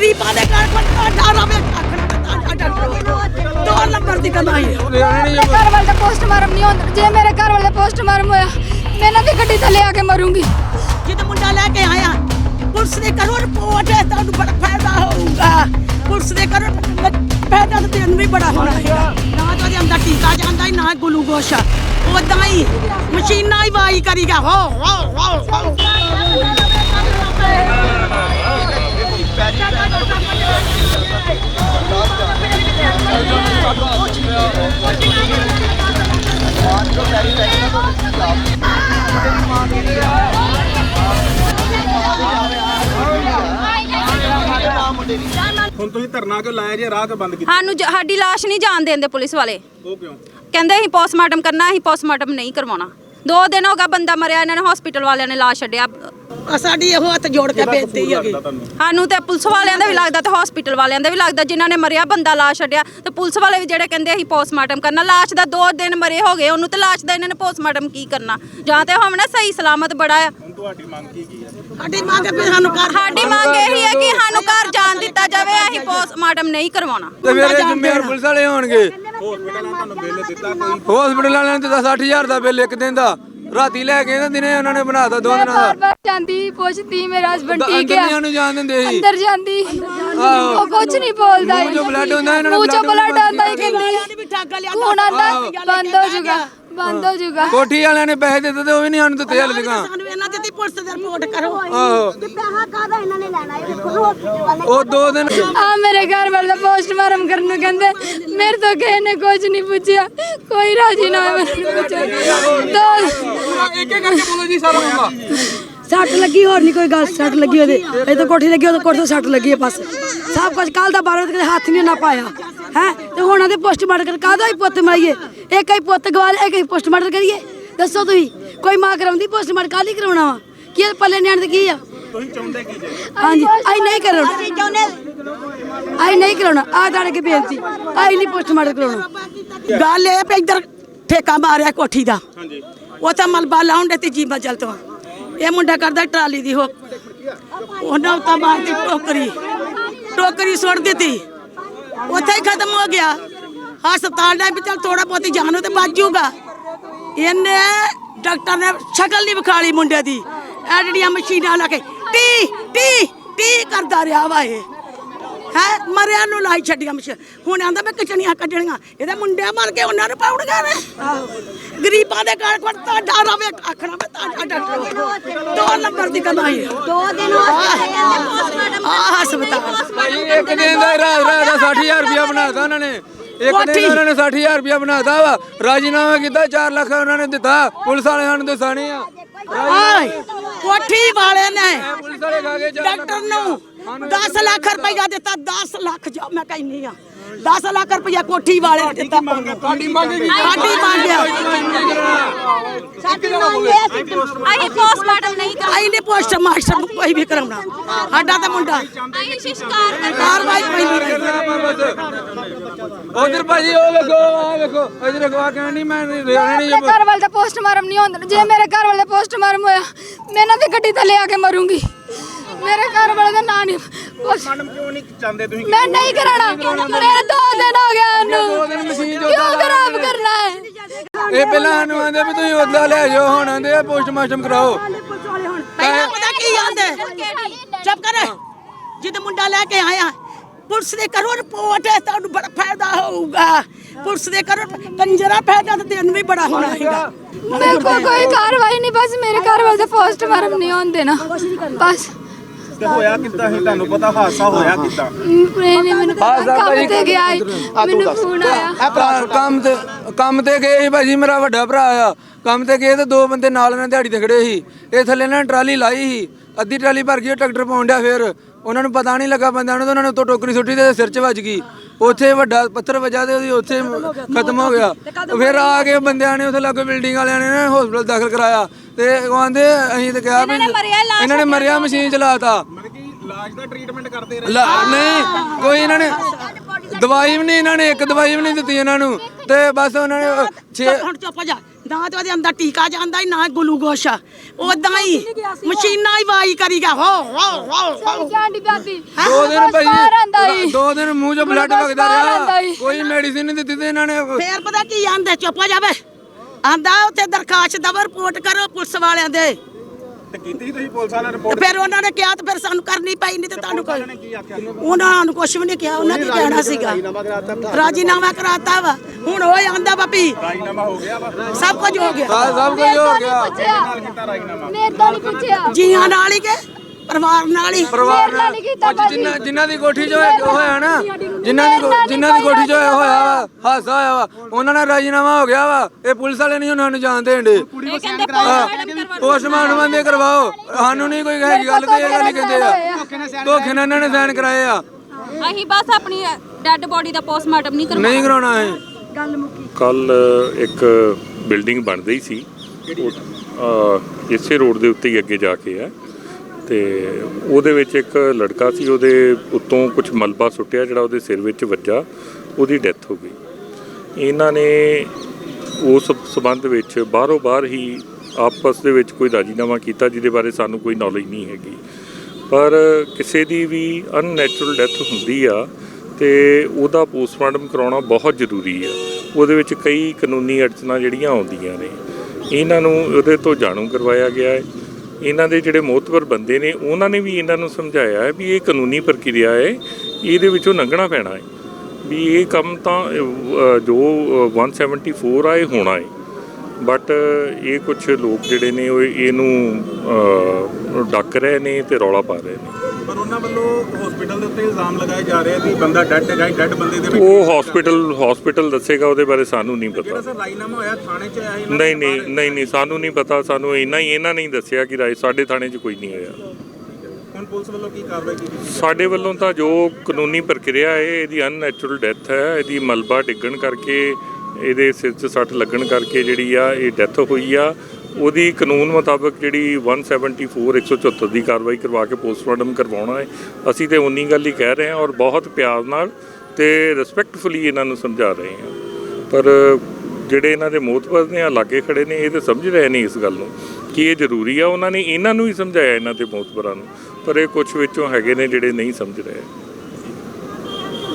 ਗਰੀਬਾਂ ਦੇ ਘਰ ਪੱਟਾ ਡਾਰਾ ਵੇ ਆਖਣਾ ਤਾਂ ਡਾਕਟਰ ਦੋ ਨੰਬਰ ਦੀ ਕਮਾਈ ਹੈ ਮੇਰੇ ਘਰ ਵਾਲੇ ਦਾ ਪੋਸਟਮਾਰਟਮ ਨਹੀਂ ਹੁੰਦਾ ਜੇ ਮੇਰੇ ਘਰ ਵਾਲੇ ਦਾ ਪੋਸਟਮਾਰਟਮ ਹੋਇਆ ਮੈਂ ਇਹਨਾਂ ਦੀ ਗੱਡੀ ਥੱਲੇ ਆ ਕੇ ਮਰੂੰਗੀ ਜਦੋਂ ਮੁੰਡਾ ਲੈ ਕੇ ਆਇਆ ਪੁਲਿਸ ਨੇ ਕਰੋ ਰਿਪੋਰਟ ਹੈ ਤੁਹਾਨੂੰ ਬੜਾ ਫਾਇਦਾ ਹੋਊਗਾ ਪੁਲਿਸ ਨੇ ਕਰੋ ਫਾਇਦਾ ਤਾਂ ਤੈਨੂੰ ਵੀ ਬੜਾ ਹੋਣਾ ਹੈਗਾ ਨਾ ਤਾਂ ਉਹਦੇ ਅੰਦਰ ਟੀਕਾ ਜਾਂਦਾ ਹੀ ਨਾ ਗਲੂਕੋਸ਼ ਉਦਾਂ ਹੀ ਮਸ਼ੀਨਾਂ ਹੀ ਵਾਈ ਕਰੀਗਾ ਹੋ ਹੋ ਹੋ ਹੋ ਹੁਣ ਤੁਸੀਂ ਧਰਨਾ ਕਿਉਂ ਲਾਇਆ ਜੇ? ਰਾਹ ਤੇ ਬੰਦ ਕੀਤਾ? ਸਾਨੂੰ ਜ- ਸਾਡੀ ਲਾਸ਼ ਨਹੀਂ ਜਾਣ ਦੇਂਦੇ ਪੁਲਿਸ ਵਾਲੇ। ਉਹ ਕਿਉਂ? ਕਹਿੰਦੇ ਅਸੀਂ ਪੋਸਟਮਾਰਟਮ ਕਰਨਾ ਅਸੀਂ ਪੋਸਟਮਾਰਟਮ ਨਹੀਂ ਕਰਵਾਉਣਾ। ਦੋ ਦਿਨ ਹੋ ਗਿਆ ਬੰਦਾ ਮਰਿਆ ਇਹਨਾਂ ਨੇ ਹਸਪੀਟਲ ਵਾਲਿਆਂ ਨੇ ਲਾਸ਼ ਛੱਡਿਆ। ਆ ਸਾਡੀ ਇਹੋ ਹੱਥ ਜੋੜ ਕੇ ਬੇਨਤੀ ਹੈਗੀ। ਲੱਗਦਾ ਤੁਹਾਨੂੰ? ਸਾਨੂੰ ਤੇ ਪੁਲਿਸ ਵਾਲਿਆਂ ਦਾ ਵੀ ਲੱਗਦਾ ਤੇ ਹਸਪੀਟਲ ਵਾਲਿਆਂ ਦਾ ਵੀ ਲੱਗਦਾ ਜਿਨ੍ਹਾਂ ਨੇ ਮਰਿਆ ਬੰਦਾ ਲਾਸ਼ ਛੱਡਿਆ। ਤੇ ਪੁਲਿਸ ਵਾਲੇ ਵੀ ਜਿਹੜੇ ਕਹਿੰਦੇ ਅਸੀਂ ਪੋਸਟਮਾਰਟਮ ਕਰਨਾ ਲਾਸ਼ ਦਾ ਦੋ ਦਿਨ ਮਰੇ ਹੋ ਗਏ ਉਹਨੂੰ ਤੇ ਲਾਸ਼ ਦਾ ਇਹਨਾਂ ਨੇ ਪੋਸਟਮਾਰਟਮ ਕੀ ਕਰਨਾ? ਜਾਂ ਤੇ ਹੋਵਣਾ ਸਹੀ ਸਲਾਮਤ ਬੜਾ ਆ। ਹੁਣ ਤੁਹਾਡੀ ਮੰਗ ਕੀ ਕੀ ਹੈ? ਸਾਡੀ ਮੰਗ ਹੈ ਵੀ ਸਾਨੂੰ ਘਰ ਸਾਡੀ ਮੰਗ ਇਹੀ ਹੈ ਕਿ ਸਾਨੂੰ ਘਰ ਜਾਣ ਦਿੱਤਾ ਜਾਵੇ ਅਸੀਂ ਪੋਸਟਮਾਰਟਮ ਨਹੀਂ ਕਰਵਾਉਣਾ। ਤੇ ਮੇਰੇ ਜ਼ਿੰਮੇਵਾਰ ਪੁਲਿਸ ਵਾਲੇ ਹੋਣਗੇ। ਹਸਪੀਟਲ ਨੇ ਤੁਹਾਨੂੰ ਬਿੱਲ ਦਿੱਤਾ ਕੋਈ? ਹਸਪੀਟਲ ਵਾਲਿਆਂ ਨੇ ਦਿੱਤਾ 60000 ਦਾ ਬਿੱਲ ਇੱਕ ਦਿਨ ਦਾ। ਰਾਤੀ ਲੈ ਕੇ ਇਹਨਾਂ ਦਿਨੇ ਉਹਨਾਂ ਨੇ ਬਣਾਤਾ ਦੋ ਦਿਨਾਂ ਦਾ। ਬਾਰ ਜਾਂਦੀ ਪੁੱਛਦੀ ਮੇਰਾ ਹਸਬੰਡ ਅੰਦਰ ਠੀਕ ਹੈ ਨਹੀਂ ਉਹਨੂੰ ਜਾਣ ਦਿੰਦੇ ਸੀ। ਅੰਦਰ ਜਾਂਦੀ। ਆਹੋ। ਉਹ ਕੁਝ ਨਹੀਂ ਬੋਲਦਾ ਮੂੰਹ ਚੋਂ blood ਹੁੰਦਾ, ਇਹਨਾਂ ਨੇ ਮੂੰਹ blood ਆਉਂਦਾ। ਹੀ ਵਾਲਿਆਂ ਨੇ ਕਹਿੰਦੀ ਵੀ ਠੱਗ ਲਿਆ ਖੂਨ ਆਂਦਾ ਬੰਦ ਹੋ ਜਾਊਗਾ ਬੰਦ ਹੋ ਜਾਊਗਾ। ਕੋਠੀ ਵਾਲਿਆਂ ਨੇ ਪੈਸੇ ਦਿੱਤੇ ਤੇ ਉਹ ਵੀ ਨਹੀਂ ਸਾਨੂੰ ਦਿੱਤੇ ਹਲੇ ਪੁਲਿਸ ਦੀ ਰਿਪੋਰਟ ਕਰੋ। ਆਹੋ। ਪੈਸਾ ਕਾਹਦਾ ਇਹਨਾਂ ਨੇ ਲੈਣਾ? ਹੈ ਹਸਪੀਟਲ ਵਾਲੇ ਉਹ ਦੋ ਦਿਨ ਆ ਮੇਰੇ ਘਰ ਵਾਲੇ ਦਾ ਪੋਸਟਮਾਰਟਮ ਕਰਨ ਨੂੰ ਕਹਿੰਦੇ ਮੇਰੇ ਤੋਂ ਕਿਸੇ ਨੇ ਕੁਝ ਨਹੀਂ ਪੁੱਛਿਆ। ਕੋਈ ਰਾਜੀ ਨਾ ਹੋਇਆ ਮੈਨੂੰ ਪੁੱਛਿਆ ਤਾਂ ਇੱਕ ਇੱਕ ਕਰਕੇ ਬੋਲੋ ਜੀ ਸਾਰਾ ਮਾਮਲਾ। ਸੱਟ ਲੱਗੀ ਹੋਰ ਨਹੀਂ ਕੋਈ ਗੱਲ ਸੱਟ ਲੱਗੀ ਉਹਦੇ। ਇਹ ਤਾਂ ਕੋਠੀ ਲੱਗੀ ਉਹਦੇ ਕੋਠੇ ਤੋਂ ਸੱਟ ਲੱਗੀ ਹੈ ਬਸ। ਸਭ ਕੁਝ ਕੱਲ ਦਾ 12 ਵਜੇ ਤੱਕ ਹੱਥ ਨਹੀਂ ਨਾ ਪਾਇਆ। ਹੈ? ਤੇ ਹੁਣ ਉਹਦੇ ਪੋਸਟਮਾਰਟਮ ਕਰ ਕਾਹਦਾ ਹੀ ਪੁੱਤ ਮਾਈਏ ਇੱਕ ਹੀ ਪੁੱਤ ਗਵਾ ਲਿਆ ਇੱਕ ਹੀ ਪੋਸਟਮਾਰਟਮ ਕਰੀਏ? ਦੱਸੋ ਤੁਸੀਂ ਕੋਈ ਮਾਂ ਕਰਾਉਂਦੀ ਪੋਸਟਮਾਰਟਮ ਕਾਹਲੀ ਕਰਾਉਣਾ ਵਾ? ਕੀ ਇਹ ਪੱਲੇ ਨਿਆਣ ਤੇ ਕੀ ਆ? ਤੁਸੀਂ ਚਾਹੁੰਦੇ ਕੀ ਜੇ ਹਾਂਜੀ, ਆਈ ਨਹੀਂ ਕਰਾਉਣਾ। ਆਈ ਨਹੀਂ ਕਰਾਉਣਾ। ਆ ਦਾੜੇ ਕੇ ਬੇਨਤੀ। ਆਈ ਨਹੀਂ ਪੋਸਟਮਾਰਟਮ ਕਰਾਉਣਾ। ਗੱਲ ਇਹ ਵੀ ਇੱਧਰ ਠੇਕਾ ਮਾਰਿਆ ਕੋਠੀ ਦਾ। ਹਾਂਜੀ ਉਹ ਤਾਂ ਮਲਬਾ ਲਾਉਣ ਦੇ ਤੀਜੀ ਮੰਜ਼ਲ ਤੋਂ ਇਹ ਮੁੰਡਾ ਕਰਦਾ ਟਰਾਲੀ ਦੀ ਹੋ। ਉਹਨਾਂ ਤਾਂ ਮਾਰਦੀ ਟੋਕਰੀ। ਟੋਕਰੀ ਸੁੱਟ ਦਿੱਤੀ। ਉੱਥੇ ਹੀ ਖਤਮ ਹੋ ਗਿਆ। ਹਸਪਤਾਲ ਦਾ ਵੀ ਚੱਲ ਥੋੜਾ ਬਹੁਤੀ ਜਾਨੋ ਤੇ ਬਚ ਜਾਊਗਾ। ਇਹਨੇ ਡਾਕਟਰ ਨੇ ਸ਼ਕਲ ਨਹੀਂ ਵਿਖਾਲੀ ਮੁੰਡੇ ਦੀ। ਇਹ ਜਿਹੜੀਆਂ ਮਸ਼ੀਨਾਂ ਲਾ ਕੇ ਟੀ ਟੀ ਟੀ ਕਰਦਾ ਰਿਹਾ ਵਾ ਇਹ। ਹੈ? ਮਰਿਆ ਨੂੰ ਲਾਈ ਛੱਡੀਆਂ ਮਸ਼ੀਨ। ਹੁਣ ਆਂਦਾ ਮੈਂ ਕਚਣੀਆਂ ਕੱਢਣੀਆਂ। ਇਹਦੇ ਮੁੰਡੇ ਮਰ ਕੇ ਉਹਨਾਂ ਨੂੰ ਪਾਉਣਗੇ ਨੇ। ਗਰੀਬਾਂ ਦੇ ਘਰ ਪੜਤਾ ਡਾਰਾ ਵੇ। ਆਖਣਾ ਮੈਂ ਤਾਂ ਡਾਕਟਰ ਦੋ ਨੰਬਰ ਦੀ ਕਮਾਈ ਦੋ ਦਿਨ ਆ ਹਸਪਤਾਲ। ਭਾਈ ਇੱਕ ਦਿਨ ਦਾ ਰਾਤ ਰਾਤ ਦਾ 60000 ਰੁਪਇਆ ਬਣਾਤਾ ਉਹਨਾਂ ਨੇ। ਇੱਕ ਦਿਨ ਉਹਨਾਂ ਨੇ 60000 ਰੁਪਇਆ ਬਣਾਤਾ ਵਾ। ਰਾਜੀਨਾਮਾ ਕੀਤਾ 4 ਲੱਖ ਉਹਨਾਂ ਨੇ ਦਿੱਤਾ। ਪੁਲਿਸ ਵਾਲੇ ਸਾਨੂੰ ਦਸਾਣੇ ਆ। ਆਏ ਕੋਠੀ ਵਾਲੇ ਨੇ ਪੁਲਿਸ ਵਾਲੇ ਖਾ ਕੇ ਡਾਕਟਰ ਨੂੰ 10 ਲੱਖ ਰੁਪਇਆ ਦਿੱਤਾ 10 ਲੱਖ ਜੋ ਮੈਂ ਕਹਿੰਨੀ ਆ 10 ਲੱਖ ਰੁਪਇਆ ਕੋਠੀ ਵਾਲੇ ਨੇ ਦਿੱਤਾ। ਸਾਡੀ ਮੰਗ ਕੀ ਸਾਡੀ ਮੰਗ ਆ ਸਾਡੀ ਮੰਗ ਇਹ ਸੀ ਅਸੀਂ ਪੋਸਟਮਾਰਟਮ ਨਹੀਂ ਕਰਵਾਉਣਾ ਆਈ ਨੇ ਪੋਸਟ ਮਾਸਟਰ ਕੋਈ ਵੀ ਕਰਾਉਣਾ। ਸਾਡਾ ਤਾਂ ਮੁੰਡਾ ਅਸੀਂ ਸ਼ਿਸ਼ਕਾਰ ਕਾਰਵਾਈ ਪੈਂਦੀ ਉਧਰ ਭਾਜੀ ਉਹ ਵੇਖੋ ਆ ਵੇਖੋ ਇਧਰ ਦੇਖੋ ਆ ਕਹਿੰਦੀ ਮੈਂ ਨਹੀਂ ਰਹਿਣਾ ਨਹੀਂ ਮੇਰੇ ਘਰ ਵਾਲੇ ਦਾ ਪੋਸਟਮਾਰਟਮ ਨਹੀਂ ਹੁੰਦਾ ਜੇ ਮੇਰੇ ਘਰ ਵਾਲੇ ਦਾ ਪੋਸਟਮਾਰਟਮ ਹੋਇਆ ਮੈਂ ਦੀ ਗੱਡੀ ਥੱਲੇ ਆ ਕੇ ਮਰੂੰਗੀ। ਮੇਰੇ ਘਰ ਵਾਲੇ ਦਾ ਨਾਂ ਨਹੀਂ ਪੋਸਟ- ਮੈਡਮ ਕਿਉਂ ਨਹੀਂ ਚਾਹੁੰਦੇ ਤੁਸੀਂ? ਮੈਂ ਨਹੀਂ ਕਰਾਣਾ ਮੇਰੇ ਦੋ ਦਿਨ ਹੋ ਗਏ ਦੋ ਉਹਨੂੰ ਦਿਨ ਮਸ਼ੀਨ ਜੋ ਕਿਉਂ ਖਰਾਬ ਕਰਨਾ ਹੈ? ਇਹ ਪਹਿਲਾਂ ਸਾਨੂੰ ਆਂਦੇ ਵੀ ਤੁਸੀਂ ਉਹਦਾ ਲੈ ਜਾਓ ਹੁਣ ਆਂਦੇ ਆ ਪੋਸਟਮਾਰਟਮ ਕਰਾਓ। ਪਹਿਲਾਂ ਪਤਾ ਕੀ ਆਂਦੇ? ਚੁੱਪ ਕਰ। ਜਦੋਂ ਮੁੰਡਾ ਲੈ ਕੇ ਆਇਆ ਪੁਲਿਸ ਦੇ ਕਰੋ ਰਿਪੋਰਟ ਹੈ ਤੁਹਾਨੂੰ ਬੜਾ ਫਾਇਦਾ ਹੋਊਗਾ। ਪੁਲਿਸ ਦੇ ਕਰੋ ਕੰਜਰਾ ਫਾਇਦਾ ਤਾਂ ਤੈਨੂੰ ਵੀ ਬੜਾ ਹੋਣਾ ਹੈਗਾ। ਮੇਰੇ ਕੋਲ ਕੋਈ ਕਾਰਵਾਈ ਨਹੀਂ ਬਸ ਮੇਰੇ ਘਰ ਵਾਲੇ ਦਾ ਪੋਸਟਮਾਰਟਮ ਨਹੀਂ ਹੋਣ ਦੇਣਾ। ਬਸ। ਤੇ ਹੋਇਆ ਕਿੱਦਾਂ ਸੀ ਤੁਹਾਨੂੰ ਪਤਾ ਹਾਦਸਾ ਹੋਇਆ ਕਿੱਦਾਂ? ਨੇ ਮੈਨੂੰ ਕੰਮ ਤੇ ਗਿਆ ਸੀ, ਮੈਨੂੰ ਫੋਨ ਆਇਆ। ਕੰਮ- ਕੰਮ ਤੇ ਕੰਮ ਤੇ ਗਏ ਸੀ ਭਾਜੀ ਮੇਰਾ ਵੱਡਾ ਭਰਾ ਆ। ਕੰਮ ਤੇ ਗਏ ਤੇ ਦੋ ਬੰਦੇ ਨਾਲ ਦਿਹਾੜੀ ਤੇ ਖੜੇ ਸੀ। ਇਹ ਥੱਲੇ ਇਹਨਾਂ ਨੇ ਟਰਾਲੀ ਲਾਈ ਸੀ। ਅੱਧੀ ਟਰਾਲੀ ਭਰ ਗਈ ਉਹ ਟਰੈਕਟਰ ਪਾਉਣ ਡਿਆ ਫਿਰ। ਉਹਨਾਂ ਨੂੰ ਪਤਾ ਨਹੀਂ ਲੱਗਾ ਬੰਦਿਆਂ ਨੂੰ ਤੇ ਉਹਨਾਂ ਨੇ ਉੱਤੋਂ ਟੋਕਰੀ ਸੁੱਟੀ ਤੇ ਸਿਰ 'ਚ ਵੱਜ ਗਈ। ਉੱਥੇ ਵੱਡਾ ਪੱਥਰ ਵੱਜਾ ਤੇ ਉਹਦੀ ਉੱਥੇ ਖਤਮ ਹੋ ਗਿਆ ਫਿਰ ਆ ਕੇ ਬੰਦਿਆਂ ਨੇ ਉੱਥੇ ਲਾਗੇ ਬਿਲਡਿੰਗ ਵਾਲਿਆਂ ਨੇ ਨਾ ਹਸਪੀਟਲ ਦਾਖਲ ਕਰਾਇਆ। ਤੇ ਉਹ ਆਂਦੇ ਅਸੀਂ ਤੇ ਕਿਹਾ ਵੀ ਇਹਨਾਂ ਨੇ ਮਰਿਆ ਮਸ਼ੀਨ ਚਲਾਤਾ। ਇਲਾਜ ਦਾ ਟ੍ਰੀਟਮੈਂਟ ਕਰਦੇ ਰਹੇ। ਲਾ ਨਹੀਂ ਕੋਈ ਇਹਨਾਂ ਨੇ ਦਵਾਈ ਵੀ ਨਹੀਂ ਇਹਨਾਂ ਨੇ ਇੱਕ ਦਵਾਈ ਵੀ ਨਹੀਂ ਦਿੱਤੀ ਇਹਨਾਂ ਨੂੰ। ਤੇ ਬਸ ਉਹਨਾਂ ਨੇ ਛੇ ਹੁਣ ਚੁੱਪ ਹੋ ਜਾ। ਨਾ ਤੇ ਉਹਦੇ ਅੰਦਰ ਟੀਕਾ ਜਾਂਦਾ ਹੀ ਨਾ ਗਲੂਕੋਸ਼। ਉਦਾਂ ਹੀ ਮਸ਼ੀਨਾਂ ਹੀ ਵਾਈ ਕਰੀ ਗਿਆ। ਹੋ ਹੋ ਹੋ ਹੋ। ਜਾਂਦੀ ਦੋ ਦਿਨ ਭਾਈ। ਦੋ ਦਿਨ ਮੂੰਹ 'ਚ ਬਲੱਡ ਵਗਦਾ ਰਿਹਾ। ਕੋਈ ਮੈਡੀਸਿਨ ਨਹੀਂ ਦਿੱਤੀ ਤੇ ਇਹਨਾਂ ਨੇ। ਫੇਰ ਪਤਾ ਕੀ ਆਂਦੇ ਚੁੱਪ ਹੋ ਜਾਵੇ। ਆਂਦਾ ਉੱਥੇ ਦਰਖਾਸਤ ਦਵਰ ਰਿਪੋਰਟ ਕਰੋ ਪੁਲਿਸ ਵਾਲਿਆਂ ਦੇ। ਤੇ ਕੀਤੀ ਸੀ ਤੁਸੀਂ ਪੁਲਿਸ ਵਾਲਿਆਂ ਨੇ ਤੇ ਰਿਪੋਰਟ ਫਿਰ ਉਹਨਾਂ ਨੇ ਕਿਹਾ ਤੇ ਫਿਰ ਸਾਨੂੰ ਕਰਨੀ ਪਈ ਨਹੀਂ ਤੇ ਤੁਹਾਨੂੰ ਕੋਈ ਕੀ ਆਖਿਆ? ਉਹਨਾਂ ਨੂੰ ਕੁਝ ਵੀ ਨਹੀਂ ਕਿਹਾ ਉਹਨਾਂ ਕੀ ਕਹਿਣਾ ਸੀਗਾ। ਰਾਜੀਨਾਮਾ ਕਰਾਤਾ ਵਾ। ਹੁਣ ਉਹ ਆਂਦਾ ਬਾਪੀ ਰਾਜੀਨਾਮਾ ਹੋ ਗਿਆ ਵਾ। ਸਭ ਕੁਝ ਹੋ ਗਿਆ। ਸਭ ਸਭ ਕੁਝ ਹੋ ਗਿਆ। ਮੇਰੇ ਤੋਂ ਨਹੀਂ ਪੁੱਛਿਆ। ਜੀਆਂ ਨਾਲ ਹੀ ਕੇ ਪਰਿਵਾਰ ਨਾਲ ਹੀ। ਪਰਿਵਾਰ ਨਾਲ। ਅੱਜ ਜਿਨ੍ਹਾਂ ਦੀ ਕੋਠੀ 'ਚ ਹੋਇਆ ਹੋਇਆ ਨਾ ਜਿਨ੍ਹਾਂ ਦੀ ਕੋ- ਜਿਨ੍ਹਾਂ ਦੀ ਕੋਠੀ 'ਚ ਹੋਇਆ ਹੋਇਆ ਵਾ ਹਾਸਾ ਹੋਇਆ ਵਾ। ਉਹਨਾਂ ਨਾਲ ਰਾਜੀਨਾਮਾ ਹੋ ਗਿਆ ਵਾ। ਇਹ ਪੁਲਿਸ ਵਾਲੇ ਨਹੀਂ ਉਹਨਾਂ ਨੂੰ ਜਾਣਦੇ ਹਿੰਦੇ ਇਹ ਕਹਿੰਦੇ ਪੋਸਟਮਾਰਟਮ ਕਰਵਾ ਪੋਸਟਮਾਰਟਮ ਦੇ ਕਰਵਾਓ। ਸਾਨੂੰ ਨਹੀਂ ਕੋਈ ਹੈਗੀ ਗੱਲ ਤੇ ਇਹ ਗੱਲ ਕਹਿੰਦੇ ਆ। ਧੋਖੇ ਨਾਲ ਇਹਨਾਂ ਨੇ ਸਾਈਨ ਕਰਾਏ ਆ। ਅਸੀਂ ਬਸ ਆਪਣੀ ਡੈੱਡ ਬੋਡੀ ਦਾ ਪੋਸਟਮਾਰਟਮ ਨਹੀਂ ਕਰਵਾਉਣਾ। ਨਹੀਂ ਕਰਾਉਣਾ ਹੈ ਕੱਲ ਇੱਕ ਬਿਲਡਿੰਗ ਬਣ ਰਹੀ ਸੀ। ਅਹ ਇਸੇ ਰੋਡ ਦੇ ਉੱਤੇ ਹੀ ਅੱਗੇ ਜਾ ਕੇ ਹੈ। ਤੇ ਉਹਦੇ ਵਿੱਚ ਇੱਕ ਲੜਕਾ ਸੀ, ਉਹਦੇ ਉੱਤੋਂ ਕੁਝ ਮਲਬਾ ਸੁੱਟਿਆ, ਜਿਹੜਾ ਉਹਦੇ ਸਿਰ ਵਿੱਚ ਵੱਜਾ, ਉਹਦੀ ਡੈਥ ਹੋ ਗਈ। ਇਹਨਾਂ ਨੇ ਉਸ ਸਬੰਧ ਵਿੱਚ ਬਾਹਰੋਂ ਬਾਹਰ ਹੀ ਆਪਸ ਦੇ ਵਿੱਚ ਕੋਈ ਰਾਜੀਨਾਮਾ ਕੀਤਾ, ਜਿਹਦੇ ਬਾਰੇ ਸਾਨੂੰ ਕੋਈ ਨੌਲੇਜ ਨਹੀਂ ਹੈਗੀ। ਪਰ ਕਿਸੇ ਦੀ ਵੀ ਅਨਨੈਚੁਰਲ ਡੈਥ ਹੁੰਦੀ ਆ, ਤੇ ਉਹਦਾ ਪੋਸਟਮਾਰਟਮ ਕਰਾਉਣਾ ਬਹੁਤ ਜ਼ਰੂਰੀ ਆ। ਉਹਦੇ ਵਿੱਚ ਕਈ ਕਾਨੂੰਨੀ ਅੜਚਨਾਂ ਜਿਹੜੀਆਂ ਆਉਂਦੀਆਂ ਨੇ। ਇਹਨਾਂ ਨੂੰ ਉਹਦੇ ਤੋਂ ਜਾਣੂ ਕਰਵਾਇਆ ਗਿਆ ਹੈ। ਇਹਨਾਂ ਦੇ ਜਿਹੜੇ ਮੋਤਬਰ ਬੰਦੇ ਨੇ ਉਹਨਾਂ ਨੇ ਵੀ ਇਹਨਾਂ ਨੂੰ ਸਮਝਾਇਆ ਹੈ ਵੀ ਇਹ ਕਾਨੂੰਨੀ ਪ੍ਰਕਿਰਿਆ ਹੈ ਇਹਦੇ ਵਿੱਚੋਂ ਲੰਘਣਾ ਪੈਣਾ ਹੈ। ਵੀ ਇਹ ਕੰਮ ਤਾਂ ਅਹ, ਜੋ ਅਹ, 174 ਆ ਇਹ ਹੋਣਾ ਹੈ। ਬਟ ਇਹ ਕੁਝ ਲੋਕ ਜਿਹੜੇ ਨੇ ਉਹ ਇਹਨੂੰ ਡੱਕ ਰਹੇ ਨੇ ਤੇ ਰੌਲਾ ਪਾ ਰਹੇ ਨੇ। ਪਰ ਉਹਨਾਂ ਵੱਲੋਂ ਹਸਪੀਟਲ ਦੇ ਉੱਤੇ ਇਲਜ਼ਾਮ ਲਗਾਏ ਜਾ ਰਹੇ ਆ ਕਿ ਬੰਦਾ ਡੈਡ ਹੈਗਾ ਡੈਡ ਬੰਦੇ ਦੇ ਵਿੱਚ ਉਹ ਹਸਪੀਟਲ ਹਸਪੀਟਲ ਦੱਸੇਗਾ ਉਹਦੇ ਬਾਰੇ ਸਾਨੂੰ ਨਹੀਂ ਜਿਹੜਾ ਪਤਾ ਸਰ ਰਾਜੀਨਾਮਾ ਹੋਇਆ ਥਾਣੇ 'ਚ ਆਇਆ ਇਹਨਾਂ ਨਹੀਂ ਨਹੀਂ ਨਹੀਂ ਨਹੀਂ ਸਾਨੂੰ ਨਹੀਂ ਪਤਾ ਸਾਨੂੰ ਇੰਨਾ ਹੀ ਇਹਨਾਂ ਨੇ ਹੀ ਦੱਸਿਆ ਕਿ ਰਾਏ ਸਾਡੇ ਥਾਣੇ 'ਚ ਕੋਈ ਨਹੀਂ ਹੋਇਆ ਹੁਣ ਪੁਲਿਸ ਵੱਲੋਂ ਕੀ ਕਾਰਵਾਈ ਕੀਤੀ ਸਾਡੇ ਵੱਲੋਂ ਤਾਂ ਜੋ ਕਾਨੂੰਨੀ ਪ੍ਰਕਿਰਿਆ ਹੈ ਇਹਦੀ ਅਨਨੈਚੁਰਲ ਡੈਥ ਹੈ ਇਹਦੀ ਮਲਬਾ ਡਿੱਗਣ ਕਰਕੇ ਇਹਦੇ ਸਿਰ 'ਚ ਸੱਟ ਲੱਗਣ ਕਰਕੇ ਜਿਹੜੀ ਆ ਇਹ ਡੈਥ ਹੋਈ ਆ। ਉਹਦੀ ਕਾਨੂੰਨ ਮੁਤਾਬਕ ਜਿਹੜੀ 174 174 ਦੀ ਕਾਰਵਾਈ ਕਰਵਾ ਕੇ ਪੋਸਟਮਾਰਟਮ ਕਰਵਾਉਣਾ ਹੈ। ਅਸੀਂ ਤੇ ਉਨੀ ਗੱਲ ਹੀ ਕਹਿ ਰਹੇ ਹਾਂ ਔਰ ਬਹੁਤ ਪਿਆਰ ਨਾਲ ਤੇ ਰਿਸਪੈਕਟਫੁਲੀ ਇਹਨਾਂ ਨੂੰ ਸਮਝਾ ਰਹੇ ਹਾਂ। ਪਰ ਜਿਹੜੇ ਇਹਨਾਂ ਦੇ ਮੋਤਬਰ ਨੇ ਆ ਲਾਗੇ ਖੜੇ ਨੇ, ਇਹ ਤੇ ਸਮਝ ਰਹੇ ਨੇ ਇਸ ਗੱਲ ਨੂੰ ਕਿ ਇਹ ਜ਼ਰੂਰੀ ਆ। ਉਹਨਾਂ ਨੇ ਇਹਨਾਂ ਨੂੰ ਹੀ ਸਮਝਾਇਆ ਇਹਨਾਂ ਦੇ ਮੋਤਬਰਾਂ ਨੂੰ। ਪਰ ਇਹ ਕੁਝ ਵਿੱਚੋਂ ਹੈਗੇ ਨੇ ਜਿਹੜੇ ਨਹੀਂ ਸਮਝ ਰਹੇ।